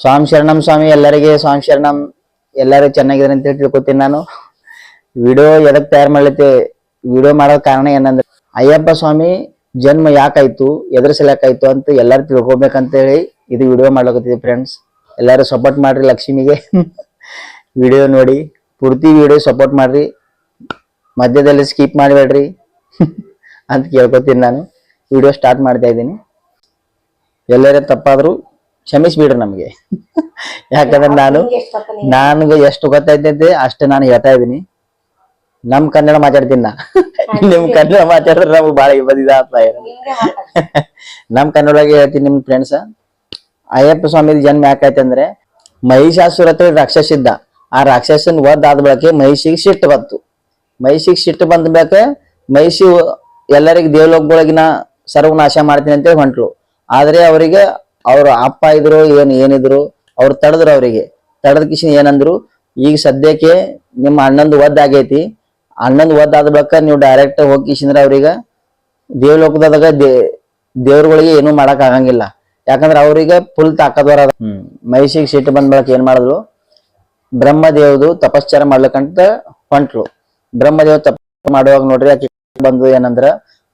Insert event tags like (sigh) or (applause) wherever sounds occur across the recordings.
ಸ್ವಾಮಿ ಶರಣಂ ಸ್ವಾಮಿ, ಎಲ್ಲರಿಗೆ ಸ್ವಾಮಿ ಶರಣಂ. ಎಲ್ಲರೂ ಚೆನ್ನಾಗಿದ್ದಾರೆ ಅಂತ ಹೇಳಿ ತಿಳ್ಕೊತೀನಿ ನಾನು. ವಿಡಿಯೋ ಎದಕ್ ತಯಾರು ಮಾಡ್ಲತ್ತೆ ವಿಡಿಯೋ ಮಾಡೋ ಕಾರಣ ಏನಂದ್ರೆ, ಅಯ್ಯಪ್ಪ ಸ್ವಾಮಿ ಜನ್ಮ ಯಾಕಾಯ್ತು ಎದ್ರ ಅಂತ ಎಲ್ಲರೂ ತಿಳ್ಕೊಬೇಕಂತ ಹೇಳಿ ಇದು ವಿಡಿಯೋ ಮಾಡ್ಲಕತ್ತಿದ್ವಿ ಫ್ರೆಂಡ್ಸ್ ಎಲ್ಲರೂ ಸಪೋರ್ಟ್ ಮಾಡ್ರಿ ಲಕ್ಷ್ಮಿಗೆ. ವಿಡಿಯೋ ನೋಡಿ, ಪೂರ್ತಿ ವಿಡಿಯೋ ಸಪೋರ್ಟ್ ಮಾಡ್ರಿ. ಮಧ್ಯದಲ್ಲಿ ಸ್ಕಿಪ್ ಮಾಡಬೇಡ್ರಿ (laughs) ಅಂತ ಕೇಳ್ಕೊತೀನಿ ನಾನು. ವಿಡಿಯೋ ಸ್ಟಾರ್ಟ್ ಮಾಡ್ತಾ ಇದ್ದೀನಿ. ಎಲ್ಲರೇ ತಪ್ಪಾದ್ರು ಕ್ಷಮಿಸ್ಬಿಡ್ರಿ ನಮಗೆ. ಯಾಕಂದ್ರೆ ನಾನು ನನ್ಗೆ ಎಷ್ಟು ಗೊತ್ತೈತೈತೆ ಅಷ್ಟು ನಾನು ಹೇಳ್ತಾ ಇದ್ದೀನಿ. ನಮ್ ಕನ್ನಡ ಮಾತಾಡ್ತೀನಿ ನಾ. ನಿಮ್ ಕನ್ನಡ ಮಾತಾಡಿದ್ರೆ ನಮ್ಗೆ ಬಾಳ ಇಬ್ಬದಿದ ನಮ್ ಕನ್ನಡವಾಗಿ ಹೇಳ್ತೀನಿ ನಿಮ್ ಫ್ರೆಂಡ್ಸ್ ಅಯ್ಯಪ್ಪ ಸ್ವಾಮಿ ಜನ್ಮ ಯಾಕೈತೆ ಅಂದ್ರೆ ಮಹಿಷಾಸುರ ಹತ್ರ ರಾಕ್ಷಸ ಇದ್ದ. ಆ ರಾಕ್ಷಸನ್ ಒದ್ ಆದ ಬಳಕೆ ಮಹಿಷಿಗೆ ಸಿಟ್ಟು ಬಂತು. ಮಹಿಷಿಗೆ ಸಿಟ್ಟು ಬಂದ ಬಳಕ ಮಹಿಷಿ ಎಲ್ಲರಿಗೆ ದೇವಲೋಕದೊಳಗಿನ ಸರ್ವನಾಶ ಮಾಡ್ತೀನಿ ಅಂತೇಳಿ ಹೊಂಟ್ಲು. ಆದ್ರೆ ಅವರಿಗೆ ಅವ್ರ ಅಪ್ಪ ಇದ್ರು ಏನ್ ಏನಿದ್ರು ಅವ್ರು ತಡದ್ರು ಅವರಿಗೆ. ತಡದ ಕಿಶನ್ ಏನಂದ್ರು ಈಗ ಸದ್ಯಕ್ಕೆ ನಿಮ್ಮ ಅಣ್ಣಂದು ಒದ್ದ ಆಗೈತಿ. ಅಣ್ಣಂದು ಒದ್ ಆದ ಬಳಿಕ ನೀವು ಡೈರೆಕ್ಟ್ ಹೋಗಿ ಕಿಶಂದ್ರ ಅವ್ರೀಗ ದೇವ್ಲೋಕದಾಗ ದೇ ದೇವ್ರುಗಳಿಗೆ ಏನೂ ಮಾಡಕ್ ಆಗಂಗಿಲ್ಲ. ಯಾಕಂದ್ರ ಅವ್ರಿಗೆ ಫುಲ್ ತಾಕದ್ವರ ಮಹಿಷಿಗೆ ಸಿಟ್ಟು ಬಂದ ಬಳಕ ಏನ್ ಮಾಡಿದ್ರು? ಬ್ರಹ್ಮದೇವದು ತಪಶ್ಚರ ಮಾಡ್ಲಿಕ್ಕಂತ ಹೊಂಟ್ರು. ಬ್ರಹ್ಮದೇವ ತಪ ಮಾಡುವಾಗ ನೋಡ್ರಿ ಆಕೆ ಬಂದು ಏನಂದ್ರ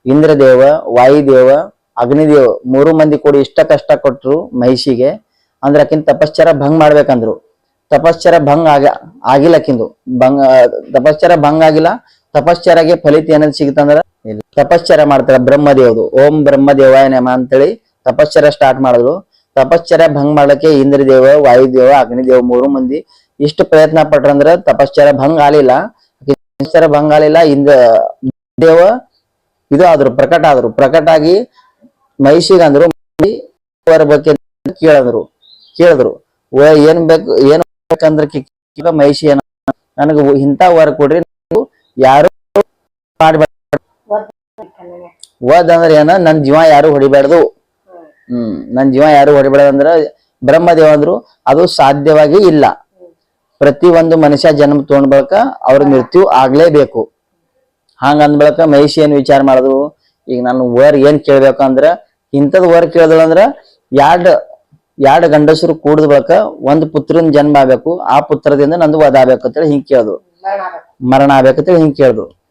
ಇಂದ್ರದೇವ ವಾಯುದೇವ ಅಗ್ನಿದೇವ ಮೂರು ಮಂದಿ ಕೂಡಿ ಇಷ್ಟ ಕಷ್ಟ ಕೊಟ್ರು ಮಹಿಷಿಗೆ. ಅಂದ್ರ ಆಕಿನ್ ತಪಶ್ಚರ ಭಂಗ್ ಮಾಡ್ಬೇಕಂದ್ರು. ತಪಶ್ಚರ ಭಂಗ್ ಆಗ, ಆಗಿಲ್ಲ ಆಕಿಂದು. ಭಂಗ ತಪಶ್ಚರ ಭಂಗ್ ಆಗಿಲ್ಲ. ತಪಶ್ಚರಗೆ ಫಲಿತ ಏನಂತ ಸಿಗುತ್ತಂದ್ರ. ತಪಶ್ಚರ ಮಾಡ್ತಾರ ಬ್ರಹ್ಮದೇವ್ದು ಓಂ ಬ್ರಹ್ಮದೇವಾಯ ನಮ ಅಂತೇಳಿ ತಪಶ್ಚರ ಸ್ಟಾರ್ಟ್ ಮಾಡಿದ್ರು. ತಪಶ್ಚರ ಭಂಗ್ ಮಾಡ್ಲಿಕ್ಕೆ ಇಂದ್ರದೇವ, ವಾಯುದೇವ, ಅಗ್ನಿದೇವ ಮೂರು ಮಂದಿ ಇಷ್ಟು ಪ್ರಯತ್ನ ಪಟ್ರಂದ್ರ ತಪಶ್ಚರ ಭಂಗ್ ಆಲಿಲ್ಲ ತಪಶ್ಚರ ಭಂಗ್ ಆಗಲಿಲ್ಲ. ಇಂದ್ರ, ದೇವ ಇದು ಆದ್ರು, ಪ್ರಕಟ ಆದ್ರು. ಪ್ರಕಟ ಆಗಿ ಮಹಿಷಿಗೆ ಅಂದ್ರು ಅವರ ಬಗ್ಗೆ ಕೇಳಿದ್ರು. ಕೇಳಿದ್ರು. ಏನ್ ಬೇಕು, ಏನ್ ಬೇಕಂದ್ರೆ ಮಹಿಷಿ ಏನ ನನಗ ಇಂತ ವರ ಕೊಡ್ರಿ ಯಾರು ವದ್ ಅಂದ್ರ ಏನ, ನನ್ ಜೀವ ಯಾರು ಹೊಡಿಬಾರ್ದು. ಹ್ಮ್, ನನ್ ಜೀವ ಯಾರು ಹೊಡಿಬಾರ್ದು ಅಂದ್ರ ಬ್ರಹ್ಮದೇವ ಅಂದ್ರು, ಅದು ಸಾಧ್ಯವಾಗಿ ಇಲ್ಲ. ಪ್ರತಿ ಒಂದು ಮನುಷ್ಯ ಜನ್ಮ ತಗೊಂಡ್ ಬಳಕ ಅವ್ರ ಮೃತ್ಯು ಆಗ್ಲೇಬೇಕು. ಹಂಗ ಅಂದ್ ಬಳಕ ಮಹಿಷಿ ಏನ್ ವಿಚಾರ ಮಾಡುದು? ಈಗ ನಾನು ವರ್ ಏನ್ ಕೇಳ್ಬೇಕು ಅಂದ್ರ ಇಂಥದ್ ವರ್ ಕೇಳಿದಳಂದ್ರ ಎರಡ್ ಎರಡ್ ಗಂಡಸರು ಕೂಡಿದ ಬಳಕ ಒಂದ್ ಪುತ್ರನ್ ಜನ್ಮ ಆಗ್ಬೇಕು ಆ ಪುತ್ರದಿಂದ ನಂದು ವಧ ಆಗ್ಬೇಕು ಅಂತೇಳಿ ಹಿಂಗ್ ಕೇಳ್ದು. ಮರಣ ಆಗ್ಬೇಕಂತೇಳಿ ಹಿಂಗ್ ಕೇಳ್ದು.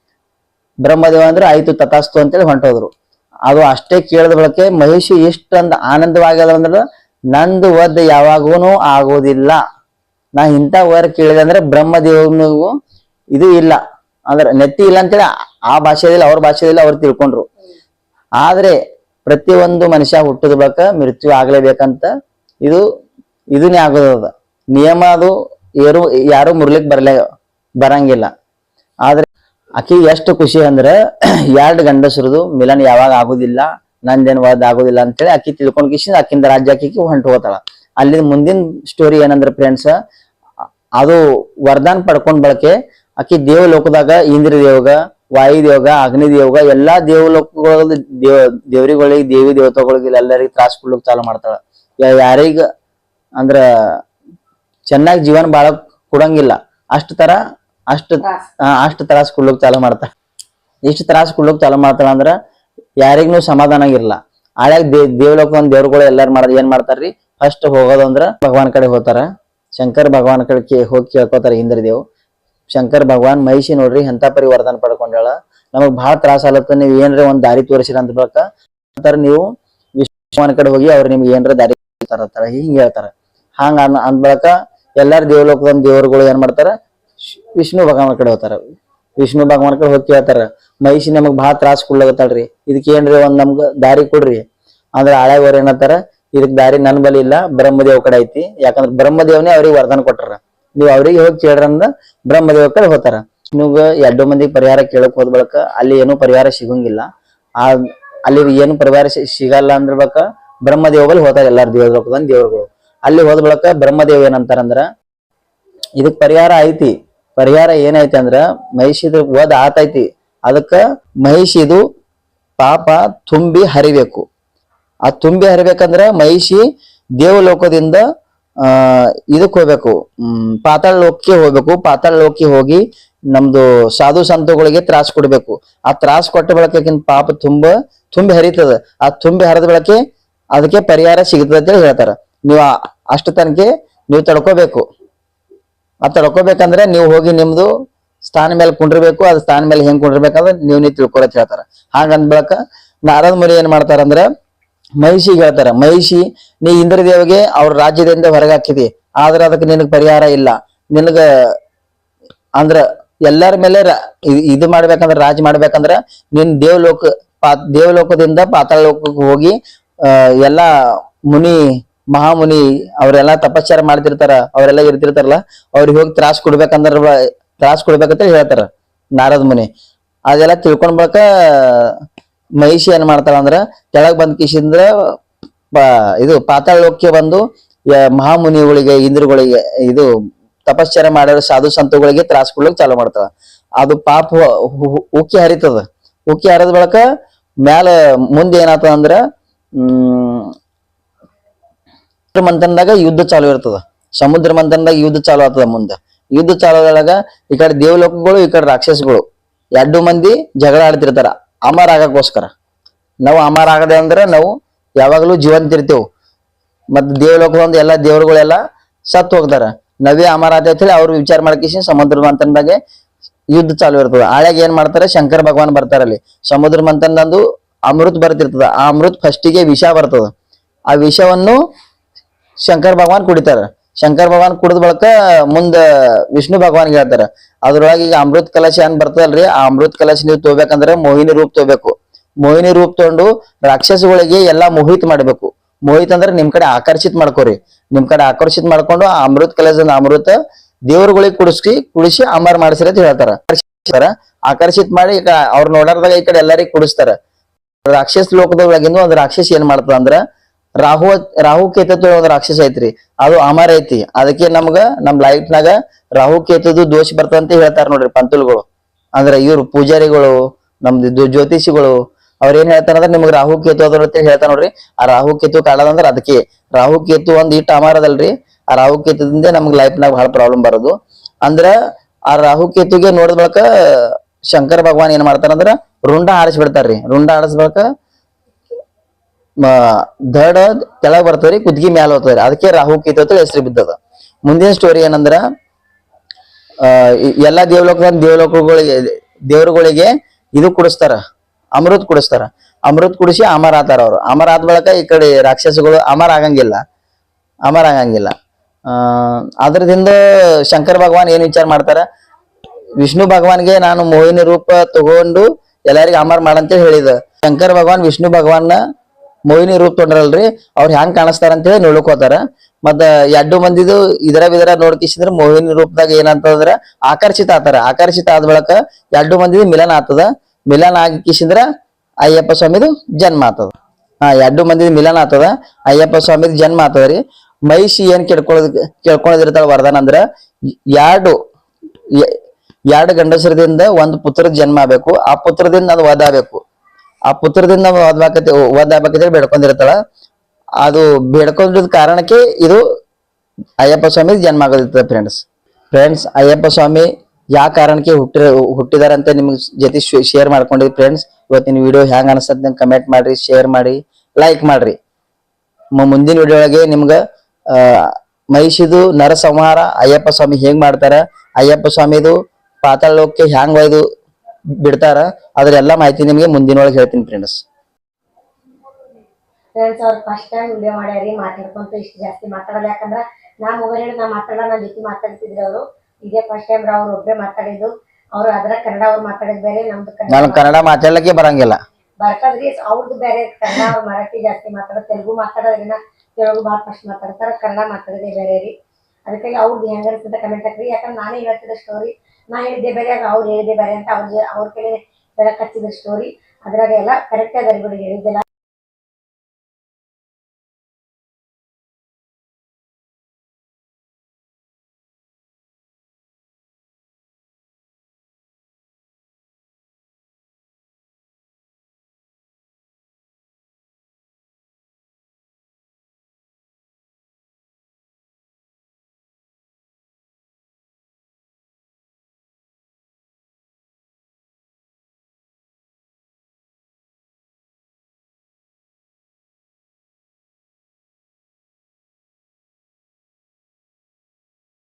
ಬ್ರಹ್ಮದೇವ ಅಂದ್ರೆ ಆಯ್ತು ತಥಾಸ್ತು ಅಂತೇಳಿ ಹೊಂಟೋದ್ರು. ಅದು ಅಷ್ಟೇ ಕೇಳಿದ ಬಳಕೆ ಮಹಿಷಿ ಇಷ್ಟಂದ ಆನಂದವಾಗ್ಯದ ಅಂದ್ರ ನಂದು ವದ್ ಯಾವಾಗೂನು ಆಗೋದಿಲ್ಲ. ನಾ ಇಂಥ ವರ ಕೇಳಿದೆ ಅಂದ್ರೆ ಬ್ರಹ್ಮದೇವನಿಗೂ ಇದು ಇಲ್ಲ. ಅಂದ್ರೆ ನೆತ್ತಿ ಇಲ್ಲ ಅಂತೇಳಿ ಆ- ಆ ಭಾಷೆಯಲ್ಲಿ ಅವ್ರ ಭಾಷೆಯಲ್ಲಿ ಅವ್ರು ತಿಳ್ಕೊಂಡ್ರು. ಆದ್ರೆ ಪ್ರತಿಯೊಂದು ಮನುಷ್ಯ ಹುಟ್ಟಿದ ಬಳಿಕ ಮೃತ್ಯು ಆಗ್ಲೇಬೇಕಂತ ಇದು ಇದನ್ನೇ ಆಗೋದದ ನಿಯಮ ಅದು, ಯಾರು ಯಾರು ಮುರ್ಲಿಕ್ ಬರ್ಲೇ, ಬರಂಗಿಲ್ಲ. ಆದ್ರೆ ಆಕಿ ಎಷ್ಟು ಖುಷಿ ಅಂದ್ರೆ (clears throat) ಎರಡು ಗಂಡಸರದು ಮಿಲನ್ ಯಾವಾಗ ಆಗುದಿಲ್ಲ, ನಂದೇನ್ ವಾದ ಆಗುದಿಲ್ಲ ಅಂತೇಳಿ ಆಕಿ ತಿಳ್ಕೊಂಡ್ ಅಕ್ಕಿಂದ ರಾಜ್ಯ ಆಕಿಗೆ ಹೊಂಟು ಹೋತಾಳ. ಅಲ್ಲಿ ಮುಂದಿನ ಸ್ಟೋರಿ ಏನಂದ್ರೆ ಫ್ರೆಂಡ್ಸ್ ಅದು ವರದಾನ್ ಪಡ್ಕೊಂಡ್ ಬಳಕೆ ಆಕಿ ದೇವಲೋಕದಾಗ ಇಂದ್ರ ದೇವಗ ವಾಯುದೇವಗ ಅಗ್ನಿದೇವಗ ಎಲ್ಲಾ ದೇವಲೋಕಗಳ ದೇವ ದೇವ್ರಿಗಳಿಗೆ ದೇವಿ ದೇವತೆಗಳಿಗೆ ಎಲ್ಲರಿಗೂ ತ್ರಾಸ್ ಕೊಡ್ಲಿಕ್ ಚಾಲು ಮಾಡ್ತಾಳ. ಯಾರಿಗ ಅಂದ್ರ ಚೆನ್ನಾಗಿ ಜೀವನ ಬಾಳ ಕೊಡಂಗಿಲ್ಲ ಅಷ್ಟ ತರ ಅಷ್ಟ ಅಷ್ಟ ತ್ರಾಸ್ ಕೊಡ್ಲಿಕ್ ಚಾಲು ಮಾಡ್ತಾಳ. ಇಷ್ಟ ತ್ರಾಸ್ ಕೊಡ್ಲಿಕ್ ಚಾಲು ಮಾಡ್ತಾಳ ಅಂದ್ರ ಯಾರಿಗೂ ಸಮಾಧಾನ ಆಗಿರಲ್ಲ. ಆಳ್ಯಾಗ ದೇವ್ ದೇವಲೋಕ ಒಂದ್ ದೇವ್ರುಗಳು ಎಲ್ಲಾರು ಮಾಡ ಏನ್ ಮಾಡ್ತಾರ್ರಿ? ಫಸ್ಟ್ ಹೋಗೋದಂದ್ರ ಭಗವಾನ್ ಕಡೆ ಹೋತಾರ ಶಂಕರ್ ಭಗವಾನ್ ಕಡೆ ಕೇ- ಹೋಗಿ ಕೇಳ್ಕೊತಾರ ಇಂದ್ರದೇವ್ ಶಂಕರ್ ಭಗವಾನ್ ಮಹಿಷಿ ನೋಡ್ರಿ ಎಂತ ಪರಿ ವರದಾನ ಪಡ್ಕೊಂಡಾಳ ನಮಗ್ ಬಹಳ ತ್ರಾಸ ಆಲತ್ತ ನೀವ್ ಏನ್ರ ಒಂದ್ ದಾರಿ ತೋರಿಸಿರ ಅಂತ ಬಳಕ ಅಂತಾರ ನೀವು ವಿಷ್ಣುವನ್ ಕಡೆ ಹೋಗಿ ಅವ್ರ ನಿಮ್ಗೆ ಏನ್ರ ದಾರಿ ತರತಾರ ಹಿಂಗ ಹೇಳ್ತಾರ. ಹಂಗ ಅನ್, ಅಂದ್ ಬಳಕ ಎಲ್ಲಾರ ದೇವಲೋಕದ ದೇವರುಗಳು ಏನ್ ಮಾಡ್ತಾರ? ವಿಷ್ಣು ಭಗವಾನ್ ಕಡೆ ಹೋಗ್ತಾರ. ವಿಷ್ಣು ಭಗವಾನ್ ಕಡೆ ಹೋಗಿ ಕೇಳ್ತಾರ, ಮಹಿಷಿ ನಮಗ್ ಬಹಳ ತ್ರಾಸ ಕೊಡ್ಲಾಗತ್ತಾಳ್ರಿ ಇದಕ್ಕೆ ಏನ್ರಿ ಒಂದ್ ನಮ್ಗ ದಾರಿ ಕೊಡ್ರಿ. ಅಂದ್ರ ಅವ್ರ ಏನಂತಾರ ಇದಕ್ ದಾರಿ ನನ್ ಬಲಿ ಇಲ್ಲ, ಬ್ರಹ್ಮದೇವ್ ಕಡೆ ಐತಿ, ಯಾಕಂದ್ರ ಬ್ರಹ್ಮದೇವನೇ ಅವ್ರಿಗೆ ವರದಾನ ಕೊಟ್ಟಾರ. ನೀವ್ ಅವ್ರಿಗೆ ಹೋಗಿ ಕೇಳ್ರಂದ ಬ್ರಹ್ಮದೇವ ಕಡೆ ಹೋತಾರ. ನೀವು ಎರಡು ಮಂದಿ ಪರಿಹಾರ ಕೇಳಕ್ ಹೋದ್ ಬಳಕ ಅಲ್ಲಿ ಏನು ಪರಿಹಾರ ಸಿಗಂಗಿಲ್ಲ. ಆ ಅಲ್ಲಿ ಏನು ಪರಿಹಾರ ಸಿಗಲ್ಲ ಅಂದ್ರ ಬಳಕ ಬ್ರಹ್ಮದೇವಲ್ಲಿ ಹೋತಾರ ಎಲ್ಲಾರ ದೇವಲೋಕದ ದೇವ್ರುಗಳು. ಅಲ್ಲಿ ಹೋದ ಬಳಕ ಬ್ರಹ್ಮದೇವ್ ಏನಂತಾರಂದ್ರ, ಇದಕ್ ಪರಿಹಾರ ಐತಿ, ಪರಿಹಾರ ಏನೈತಿ ಅಂದ್ರ ಮಹಿಷಿದ ವಧ ಆತೈತಿ ಅದಕ್ಕ ಮಹಿಷಿದು ಪಾಪ ತುಂಬಿ ಹರಿಬೇಕು. ಆ ತುಂಬಿ ಹರಿಬೇಕಂದ್ರ ಮಹಿಷಿ ದೇವಲೋಕದಿಂದ ಆ, ಇದಕ್ ಹೋಗ್ಬೇಕು. ಪಾತಾಳ ಲೋಕಕ್ಕೆ ಹೋಗ್ಬೇಕು. ಪಾತಾಳ ಲೋಕಕ್ಕೆ ಹೋಗಿ ನಮ್ದು ಸಾಧು ಸಂತುಗಳಿಗೆ ತ್ರಾಸ ಕೊಡ್ಬೇಕು. ಆ ತ್ರಾಸ ಕೊಟ್ಟ ಬಳಕಕ್ಕಿಂತ ಪಾಪ ತುಂಬ, ತುಂಬಿ ಹರಿತದ. ಆ ತುಂಬಿ ಹರಿದ ಬಳಕೆ ಅದಕ್ಕೆ ಪರಿಹಾರ ಸಿಗ್ತದೆ ಅಂತ ಹೇಳಿ ಹೇಳ್ತಾರ. ನೀವು ಅಷ್ಟು ತನಕ ನೀವು ತಡ್ಕೋಬೇಕು. ಆ ತಡ್ಕೋಬೇಕಂದ್ರೆ ನೀವು ಹೋಗಿ ನಿಮ್ದು ಸ್ಥಾನ ಮೇಲೆ ಕುಂಡಿರ್ಬೇಕು. ಅದ್ ಸ್ಥಾನ ಮೇಲೆ ಹೆಂಗ್ ಕುಂಡಿರ್ಬೇಕಂದ್ರೆ ನೀವು ನೀವು ತಿಳ್ಕೊಳತ್ ಹೇಳ್ತಾರ. ಹಾಗಂದ್ ಬಳಕ ನಾರದ ಮುನಿ ಏನ್ ಮಾಡ್ತಾರಂದ್ರ ಮಹಿಷಿಗೆ ಹೇಳ್ತಾರೆ, ಮಹಿಷಿ, ನೀ ಇಂದ್ರದೇವಿಗೆ ಅವ್ರ ರಾಜ್ಯದಿಂದ ಹೊರಗಾಕಿದಿ. ಆದ್ರ ಅದಕ್ಕೆ ನಿನಗ್ ಪರಿಹಾರ ಇಲ್ಲ. ನಿನಗ ಅಂದ್ರ ಎಲ್ಲರ ಮೇಲೆ ಇದು ಮಾಡ್ಬೇಕಂದ್ರ, ರಾಜ್ ಮಾಡ್ಬೇಕಂದ್ರ ನಿನ್ ದೇವಲೋಕ, ಪಾ, ದೇವಲೋಕದಿಂದ ಪಾತಾಳ ಲೋಕಕ್ಕೆ ಹೋಗಿ ಎಲ್ಲಾ ಮುನಿ, ಮಹಾಮುನಿ ಅವರೆಲ್ಲ ತಪಶ್ಚಾರ ಮಾಡ್ತಿರ್ತಾರ, ಅವರೆಲ್ಲ ಇರ್ತಿರ್ತಾರಲ್ಲ, ಅವ್ರಿಗೆ ಹೋಗಿ ತ್ರಾಸ್ ಕೊಡ್ಬೇಕಂದ್ರ ತ್ರಾಸ್ ಕೊಡ್ಬೇಕಂತ ಹೇಳ್ತಾರ ನಾರದ ಮುನಿ. ಅದೆಲ್ಲ ತಿಳ್ಕೊಂಡ್ ಬಳಿಕ ಮಹಿಷಿ ಏನ್ ಮಾಡ್ತಾಳ ಅಂದ್ರ ಕೆಳಗ್ ಬಂದ್ ಕಿಶಿಂದ್ರ ಇದು ಪಾತಾಳ ಲೋಕಕ್ಕೆ ಬಂದು ಮಹಾಮುನಿಗಳಿಗೆ, ಇಂದ್ರಗಳಿಗೆ ಇದು ತಪಶ್ಚರ್ಯ ಮಾಡಿರೋ ಸಾಧು ಸಂತುಗಳಿಗೆ ತ್ರಾಸ್ ಕೊಡ್ಲಿಕ್ಕೆ ಚಾಲು ಮಾಡ್ತಾಳ. ಅದು ಪಾಪ ಉಕ್ಕಿ ಹರಿತದ. ಉಕ್ಕಿ ಹರಿದ ಬಳಕ ಮ್ಯಾಲ ಮುಂದೆ ಏನಾಗ್ತದ ಅಂದ್ರ, ಹ್ಮ್, ಮಂಥನದಾಗ ಯುದ್ಧ ಚಾಲು ಇರ್ತದ. ಸಮುದ್ರ ಮಂಥನದಾಗ ಯುದ್ಧ ಚಾಲು ಆಗ್ತದ ಮುಂದ. ಯುದ್ಧ ಚಾಲುದೊಳಗ ಈ ಕಡೆ ದೇವಲೋಕಗಳು, ಈ ಕಡೆ ರಾಕ್ಷಸಗಳು. ಎರಡು ಮಂದಿ ಜಗಳ ಆಡ್ತಿರ್ತಾರ. ಅಮರ ಆಗಕ್ಕೋಸ್ಕರ. ನಾವು ಅಮರ ಆಗದೆ ಅಂದ್ರೆ ನಾವು ಯಾವಾಗಲೂ ಜೀವಂತ ಇರ್ತೇವೆ. ಮತ್ತೆ ದೇವಲೋಕದೊಂದು ಎಲ್ಲ ದೇವರುಗಳೆಲ್ಲ ಸತ್ತು ಹೋಗ್ತಾರೆ. ನವೇ ಅಮರ ಹೇಳಿ ಅವ್ರು ವಿಚಾರ ಮಾಡ್ಕಿಸಿ ಸಮುದ್ರ ಮಂಥನದಾಗೆ ಯುದ್ಧ ಚಾಲು ಇರ್ತದ. ಆಳ್ಯಾಗ ಏನ್ ಮಾಡ್ತಾರೆ? ಶಂಕರ ಭಗವಾನ್ ಬರ್ತಾರಲ್ಲಿ ಸಮುದ್ರ ಮಂಥನದಂದು ಅಮೃತ್ ಬರ್ತಿರ್ತದ. ಆ ಅಮೃತ್ ಫಸ್ಟಿಗೆ ವಿಷ ಬರ್ತದ. ಆ ವಿಷವನ್ನು ಶಂಕರ್ ಭಗವಾನ್ ಕುಡಿತಾರ. ಶಂಕರ್ ಭಗವಾನ್ ಕುಡಿದ ಬಳಿಕ ಮುಂದ ವಿಷ್ಣು ಭಗವಾನ್ ಹೇಳ್ತಾರ, ಅದ್ರೊಳಗೆ ಈಗ ಅಮೃತ್ ಕಲಶ ಏನ್ ಬರ್ತದಲ್ರಿ? ಆ ಅಮೃತ್ ಕಲಶ ನೀವು ತಗೋಬೇಕಂದ್ರೆ ಮೋಹಿನಿ ರೂಪ ತೋಬೇಕು ಮೋಹಿನಿ ರೂಪ ತಗೊಂಡು ರಾಕ್ಷಸಗಳಿಗೆ ಎಲ್ಲಾ ಮೋಹಿತ್ ಮಾಡ್ಬೇಕು. ಮೋಹಿತ್ ಅಂದ್ರೆ ನಿಮ್ ಕಡೆ ಆಕರ್ಷಿತ್ ಮಾಡ್ಕೋರಿ. ನಿಮ್ ಕಡೆ ಆಕರ್ಷಿತ್ ಮಾಡ್ಕೊಂಡು ಆ ಅಮೃತ್ ಕಲಶದ ಅಮೃತ ದೇವರುಗಳಿಗೆ ಕುಡಿಸಿ ಕುಡಿಸಿ ಅಮರ್ ಮಾಡಿಸ್ರಿ ಅಂತ ಹೇಳ್ತಾರ. ಆಕರ್ಷಿತ್ ಮಾಡಿ ಈಗ ಅವ್ರ ನೋಡಾರ್ದಾಗ ಈ ಕಡೆ ಎಲ್ಲರಿಗೂ ಕುಡಿಸ್ತಾರ. ರಾಕ್ಷಸ ಲೋಕದ ಒಳಗಿಂದ ಒಂದ್ ರಾಕ್ಷಸ ಏನ್ ಮಾಡ್ತದ ಅಂದ್ರ ರಾಹು ರಾಹು ಕೇತತ್ವ ಒಂದ್ ರಾಕ್ಷಸ ಐತ್ರಿ. ಅದು ಅಮರ ಐತಿ. ಅದಕ್ಕೆ ನಮ್ಗ, ನಮ್ ಲೈಫ್ ನಾಗ ರಾಹು ಕೇತುದು ದೋಷ ಬರ್ತದಂತ ಹೇಳ್ತಾರ ನೋಡ್ರಿ ಪಂತುಲ್ಗಳು ಅಂದ್ರ ಇವ್ರು ಪೂಜಾರಿಗಳು, ನಮ್ದು ಜ್ಯೋತಿಷಿಗಳು, ಅವ್ರ ಏನ್ ಹೇಳ್ತಾರ ಅಂದ್ರೆ ನಿಮ್ಗ್ ರಾಹು ಕೇತು ಅದ್ರ ಅಂತ ಹೇಳ್ತಾರ ನೋಡ್ರಿ. ಆ ರಾಹು ಕೇತು ಕಾಡದಂದ್ರ ಅದಕ್ಕೆ. ರಾಹು ಕೇತು ಒಂದ್ ಇಟ್ಟು ಅಮರದಲ್ರಿ ಆ ರಾಹು ಕೇತದಿಂದ ನಮ್ಗ್ ಲೈಫ್ ನಾಗ ಬಹಳ ಪ್ರಾಬ್ಲಮ್ ಬರೋದು. ಅಂದ್ರ ಆ ರಾಹು ಕೇತುಗೆ ನೋಡಿದ ಬಳಕ ಶಂಕರ ಭಗವಾನ್ ಏನ್ ಮಾಡ್ತಾರಂದ್ರ ರುಂಡ ಆಡಿಸ್ಬಿಡ್ತಾರ್ರಿ ಬಿಡ್ತಾರ್ರಿ ರುಂಡ ಹಾರಿಸ್ ದಡ ತೆಳಗ್ ಬರ್ತದ್ರಿ, ಕುದ್ಗಿ ಮ್ಯಾಲ ಹೋಗ್ತದ್ರಿ. ಅದಕ್ಕೆ ರಾಹು, ಕೇತು ಅಂತ ಹೆಸರು ಬಿದ್ದದ. ಮುಂದಿನ ಸ್ಟೋರಿ ಏನಂದ್ರ ಎಲ್ಲಾ ದೇವಲೋಕ ದೇವಲೋಕಗಳಿಗೆ, ದೇವರುಗಳಿಗೆ ಇದು ಕುಡಿಸ್ತಾರ. ಅಮೃತ್ ಕುಡಿಸ್ತಾರ. ಅಮೃತ್ ಕುಡಿಸಿ ಅಮರ ಆತಾರ ಅವ್ರು. ಅಮರ ಆದ ಬಳಕ ಈ ಕಡೆ ರಾಕ್ಷಸಗಳು ಅಮರ ಆಗಂಗಿಲ್ಲ. ಅಮರ ಆಗಂಗಿಲ್ಲ. ಆ, ಅದ್ರದಿಂದ ಶಂಕರ ಭಗವಾನ್ ಏನ್ ವಿಚಾರ ಮಾಡ್ತಾರ? ವಿಷ್ಣು ಭಗವಾನ್ಗೆ ನಾನು ಮೋಹಿನಿ ರೂಪ ತಗೊಂಡು ಎಲ್ಲರಿಗೂ ಅಮರ್ ಮಾಡಂತ ಹೇಳಿದ. ಶಂಕರ ಭಗವಾನ್ ವಿಷ್ಣು ಭಗವಾನ್ನ ಮೋಹಿನಿ ರೂಪ ತೊಂದ್ರಲ್ರಿ, ಅವ್ರು ಹೆಂಗ್ ಕಾಣಿಸ್ತಾರ ಅಂತ ಹೇಳಿ ನೋಡ್ಕೋತಾರ ಮತ್ತ ಎರಡು ಮಂದಿದು ಇದರ ಬಿದರ ನೋಡ್ಕಿಸಿದ್ರ ಮೋಹಿನಿ ರೂಪದಾಗ ಏನಂತಂದ್ರ ಆಕರ್ಷಿತ ಆತಾರ. ಆಕರ್ಷಿತ ಆದ ಬಳಕ ಎರಡು ಮಂದಿದು ಮಿಲನ ಆತದ. ಮಿಲನ ಆಗಿ ಕಿಸಿದ್ರ ಅಯ್ಯಪ್ಪ ಸ್ವಾಮಿದು ಜನ್ಮ ಆತದ. ಹಾ ಎರಡು ಮಂದಿದ ಮಿಲನ ಆತದ. ಅಯ್ಯಪ್ಪ ಸ್ವಾಮಿದ ಜನ್ಮ ಆತದ್ರಿ ಮಹಿಷಿ ಏನ್ ಕೇಳ್ಕೊಳ್ಳೋದ್ ಕೇಳ್ಕೊಳ್ಳೋದಿರ್ತಾಳ ವರದಾನ ಅಂದ್ರ ಎರಡು ಎರಡು ಗಂಡಸರದಿಂದ ಒಂದು ಪುತ್ರದ ಜನ್ಮ ಆಗ್ಬೇಕು, ಆ ಪುತ್ರದಿಂದ ಅದು ವಧ ಆಗ್ಬೇಕು. ಆ ಪುತ್ರದಿಂದ ಓದ್ಬೇಕತಿ ಆಗ್ಬೇಕಂತ ಬೇಡ್ಕೊಂಡಿರ್ತಾಳ ಅದು ಬೇಡ್ಕೊಂಡಿದ್ ಕಾರಣಕ್ಕೆ ಇದು ಅಯ್ಯಪ್ಪ ಸ್ವಾಮಿ ಜನ್ಮ ಆಗೋದಿರ್ತದೆ ಫ್ರೆಂಡ್ಸ್ ಫ್ರೆಂಡ್ಸ್ ಅಯ್ಯಪ್ಪ ಸ್ವಾಮಿ ಯಾವ ಕಾರಣಕ್ಕೆ ಹುಟ್ಟಿ ಹುಟ್ಟಿದಾರಂತ ನಿಮ್ಗೆ ಜೊತೆ ಶೇರ್ ಮಾಡ್ಕೊಂಡಿದ್ವಿ ಫ್ರೆಂಡ್ಸ್ ಇವತ್ತಿನ ವಿಡಿಯೋ ಹ್ಯಾಂಗ ಅನಿಸ್ತದೆ ಕಮೆಂಟ್ ಮಾಡ್ರಿ ಶೇರ್ ಮಾಡಿ ಲೈಕ್ ಮಾಡ್ರಿ. ಮುಂದಿನ ವಿಡಿಯೋ ಒಳಗೆ ನಿಮ್ಗೆ ಮಹಿಷಿದು ನರಸಂಹಾರ ಅಯ್ಯಪ್ಪ ಸ್ವಾಮಿ ಹೇಗ್ ಮಾಡ್ತಾರ, ಅಯ್ಯಪ್ಪ ಸ್ವಾಮಿದು ಪಾತಾಳ ಲೋಕಕ್ಕೆ ಹ್ಯಾಂಗ್ ಒಯ್ದು ಬಿಡ್ತಾರ ಅದ್ರ ಎಲ್ಲಾ ಮಾಹಿತಿ ನಿಮ್ಗೆ ಮುಂದಿನ ಒಳಗೆ ಹೇಳ್ತೀನಿ ಫ್ರೆಂಡ್ಸ್ ಫ್ರೆಂಡ್ಸ್ ಅವ್ರು ಫಸ್ಟ್ ಟೈಮ್ ವಿಡಿಯೋ ಮಾಡ್ಯಾರಿ ಮಾತಾಡ್ಕೊಂತ ಇಷ್ಟು ಜಾಸ್ತಿ ಮಾತಾಡಲ್ಲ. ಯಾಕಂದ್ರ ನಾ ಮೊಬೈಲ್ ಹಿಡಿದು ನಾ ಮಾತಾಡ ನಾ ಜೊತೆ ಮಾತಾಡ್ತಿದ್ರು ಅವರು. ಇದೇ ಫಸ್ಟ್ ಟೈಮ್ ಅವ್ರು ಒಬ್ಬರೇ ಮಾತಾಡಿದ್ದು. ಅವ್ರು ಅದ್ರ ಕನ್ನಡ ಅವ್ರು ಮಾತಾಡಿದ್ ಬೇರೆ ನಮ್ದು ನಾನು ಕನ್ನಡ ಮಾತಾಡಲಿಕ್ಕೆ ಬರಂಗಿಲ್ಲ. ಬರ್ತದ್ರಿ ಅವ್ರದ್ದು ಬೇರೆ ಕನ್ನಡ ಅವ್ರು ಮರಾಠಿ ಜಾಸ್ತಿ ಮಾತಾಡೋದು ತೆಲುಗು ಮಾತಾಡೋದ್ರಿಂದ ತೆಲುಗು ಭಾಳ ಫಸ್ಟ್ ಮಾತಾಡ್ತಾರ ಕನ್ನಡ ಮಾತಾಡೋದೇ ಬೇರೆ ರೀ. ಅದಕ್ಕಾಗಿ ಅವ್ರದ್ದು ಹೆಂಗ ಅನ್ಸುತ್ತೆ ಕಮೆಂಟ್ ಹಾಕ್ರಿ. ಯಾಕಂದ್ರೆ ನಾನೇ ಹೇಳ್ತಿದ್ದೆ ಸ್ಟೋರಿ ನಾ ಹೇಳಿದ್ದೆ ಬೇರೆ ಅವ್ರು ಹೇಳಿದ್ದೆ ಬೇರೆ ಅಂತ ಅವ್ರ ಅವ್ರ ಕಡೆ ಹೇಳಕ್ ಹಚ್ಚಿದ ಸ್ಟೋರಿ ಅದ್ರಾಗ ಎಲ್ಲ ಕರೆಕ್ಟ್ ಅದ ಬಿಡಿ ಹೇಳಿದ್ದೆಲ್ಲ.